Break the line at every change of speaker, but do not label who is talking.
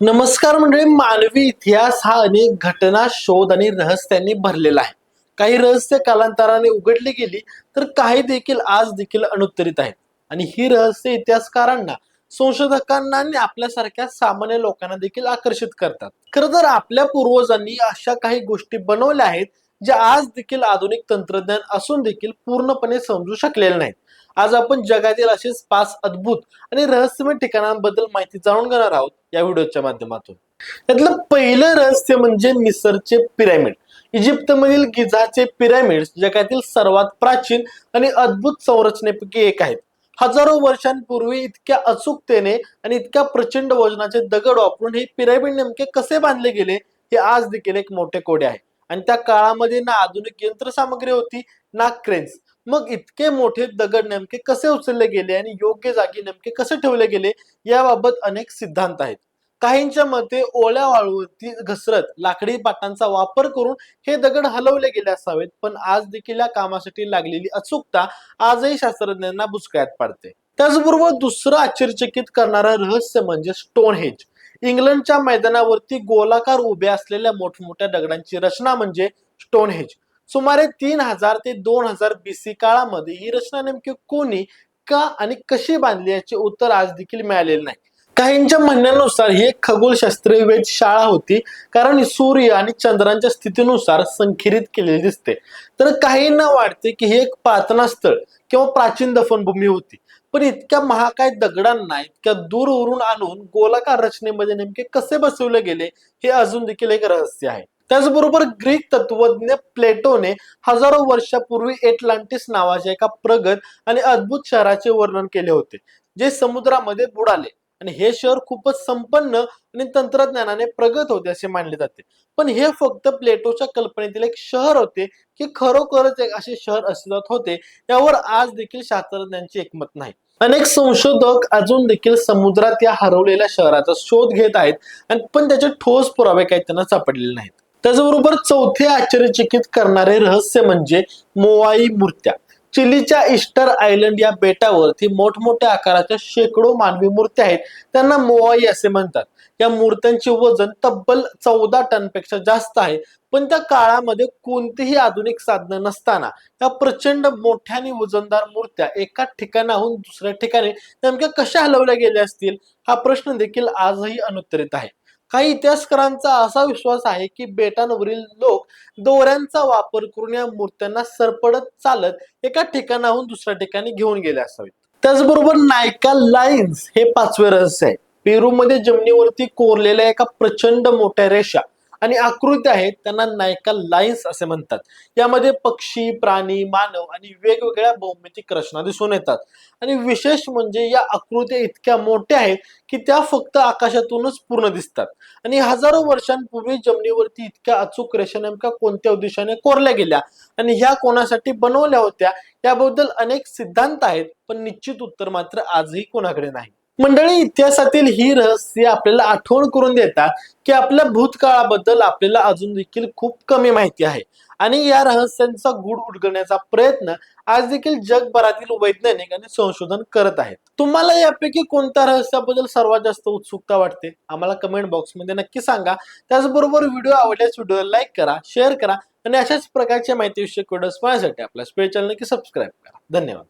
नमस्कार मंडळी मानवी इतिहास हा अनेक घटना शोध आणि रहस्यांनी भरलेला आहे. काही रहस्य कालांतराने उघडली गेली तर काही देखील आज देखील अनुत्तरित आहेत. आणि ही रहस्य इतिहासकारांना संशोधकांना आणि आपल्यासारख्या सामान्य लोकांना देखील आकर्षित करतात. खरं तर आपल्या पूर्वजांनी अशा काही गोष्टी बनवल्या आहेत ज्या आज देखील आधुनिक तंत्रज्ञान असून देखील पूर्णपणे समजू शकलेले नाहीत. आज आपण जगातील असेच पाच अद्भुत आणि रहस्यमय ठिकाणांबद्दल माहिती जाणून घेणार आहोत. या व्हिडिओच्या माध्यमातून. त्यातलं पहिलं रहस्य म्हणजे मिसरचे पिरॅमिड. इजिप्तमधील गिझाचे पिरॅमिड जगातील सर्वात प्राचीन आणि अद्भुत संरचनेपैकी एक आहेत. हजारो वर्षांपूर्वी इतक्या अचूकतेने आणि इतक्या प्रचंड वजनाचे दगड वापरून हे पिरॅमिड नेमके कसे बांधले गेले हे आज देखील एक मोठे कोडे आहे. आणि त्या काळामध्ये ना आधुनिक यंत्रसामग्री होती ना क्रेन्स. मग इतके मोठे दगड नेमके कसे उचलले गेले आणि योग्य जागी नेमके कसे ठेवले गेले याबाबत अनेक सिद्धांत आहेत. काहींच्या मते ओल्या वाळूवरती घसरत लाकडी पाटांचा वापर करून हे दगड हलवले गेले असावेत पण आज देखील या कामासाठी लागलेली अचूकता आजही शास्त्रज्ञांना बुचकळ्यात पाडते. त्याचबरोबर दुसरं आश्चर्यचकित करणारं रहस्य म्हणजे स्टोन हेज इंग्लंडच्या मैदानावरती गोलाकार उभ्या असलेल्या मोठमोठ्या दगडांची रचना म्हणजे स्टोन हेज सुमारे तीन हजार ते दोन हजार बीसी काळामध्ये ही रचना नेमकी कोणी का आणि कशी बांधली याचे उत्तर आज देखील मिळालेले नाही. काहींच्या म्हणण्यानुसार ही एक खगोलशास्त्रीय वेध शाळा होती कारण सूर्य आणि चंद्रांच्या स्थितीनुसार संखिरित केलेली दिसते. तर काहींना वाटते की हे एक प्रार्थना स्थळ किंवा प्राचीन दफनभूमी होती. पण इतक्या महाकाय दगडांना इतक्या दूरवरून आणून गोलाकार रचनेमध्ये नेमके कसे बसवले गेले हे अजून देखील एक रहस्य आहे. त्याचबरोबर ग्रीक तत्वज्ञ प्लेटोने हजारो वर्षापूर्वी एटलांटिस नावाच्या एका प्रगत आणि अद्भुत शहराचे वर्णन केले होते जे समुद्रामध्ये बुडाले. आणि हे शहर खूपच संपन्न आणि तंत्रज्ञानाने प्रगत होते असे मानले जाते. पण हे फक्त प्लेटोच्या कल्पनेतील एक शहर होते की खरोखरच एक असे शहर अस्तित्वात होते यावर आज देखील शास्त्रज्ञांचे एकमत नाही. अनेक संशोधक अजून देखील समुद्रात या हरवलेल्या शहराचा शोध घेत आहेत आणि पण त्याचे ठोस पुरावे काही त्यांना सापडलेले नाहीत. त्याचबरोबर चौथे आश्चर्यचकित करणारे रहस्य म्हणजे मोवाई मूर्त्या. चिलीच्या इस्टर आयलंड या बेटावरती मोठमोठ्या आकाराच्या शेकडो मानवी मूर्त्या आहेत. त्यांना मोवाई असे म्हणतात. या मूर्त्यांचे वजन तब्बल चौदा टनपेक्षा जास्त आहे. पण त्या काळामध्ये कोणतीही आधुनिक साधनं नसताना त्या प्रचंड मोठ्या आणि वजनदार मूर्त्या एका ठिकाणाहून दुसऱ्या ठिकाणी नेमक्या कशा हलवल्या गेल्या असतील? हा प्रश्न देखील आजही अनुत्तरित आहे. काही इतिहासकारांचा असा विश्वास आहे की बेटांवरील लोक दोऱ्यांचा वापर करून या मूर्त्यांना सरपडत चालत एका ठिकाणाहून दुसऱ्या ठिकाणी घेऊन गेले असावेत. त्याचबरोबर नायका लाईन्स हे पाचवे रहस्य आहे. पेरूमध्ये जमिनीवरती कोरलेल्या एका प्रचंड मोठ्या रेषा आणि आकृती आहेत त्यांना नायका लाईन्स असे म्हणतात. यामध्ये पक्षी प्राणी मानव आणि वेगवेगळ्या भौमितिक रचना दिसून येतात. आणि विशेष म्हणजे या आकृत्या इतक्या मोठ्या आहेत की त्या फक्त आकाशातूनच पूर्ण दिसतात. आणि हजारो वर्षांपूर्वी जमिनीवरती इतक्या अचूक रेषा नेमक्या कोणत्या उद्देशाने कोरल्या गेल्या? आणि ह्या कोणासाठी बनवल्या होत्या? याबद्दल अनेक सिद्धांत आहेत पण निश्चित उत्तर मात्र आजही कोणाकडे नाही. मंडळी इतिहासातील ही रहस्य आपल्याला आठवण करून देतात की आपल्या भूतकाळाबद्दल आपल्याला अजून देखील खूप कमी माहिती आहे. आणि या रहस्यांचा गुढ उलगडण्याचा प्रयत्न आज देखील जगभरातील वैज्ञानिक आणि संशोधन करत आहेत. तुम्हाला यापैकी कोणत्या रहस्याबद्दल सर्वात जास्त उत्सुकता वाटते? आम्हाला कमेंट बॉक्समध्ये नक्की सांगा. त्याचबरोबर व्हिडिओ आवडल्यास व्हिडिओला लाईक करा शेअर करा आणि अशाच प्रकारच्या माहितीविषयक व्हिडिओज पाहण्यासाठी आपल्या स्पेस चॅनल नक्की सबस्क्राईब करा. धन्यवाद.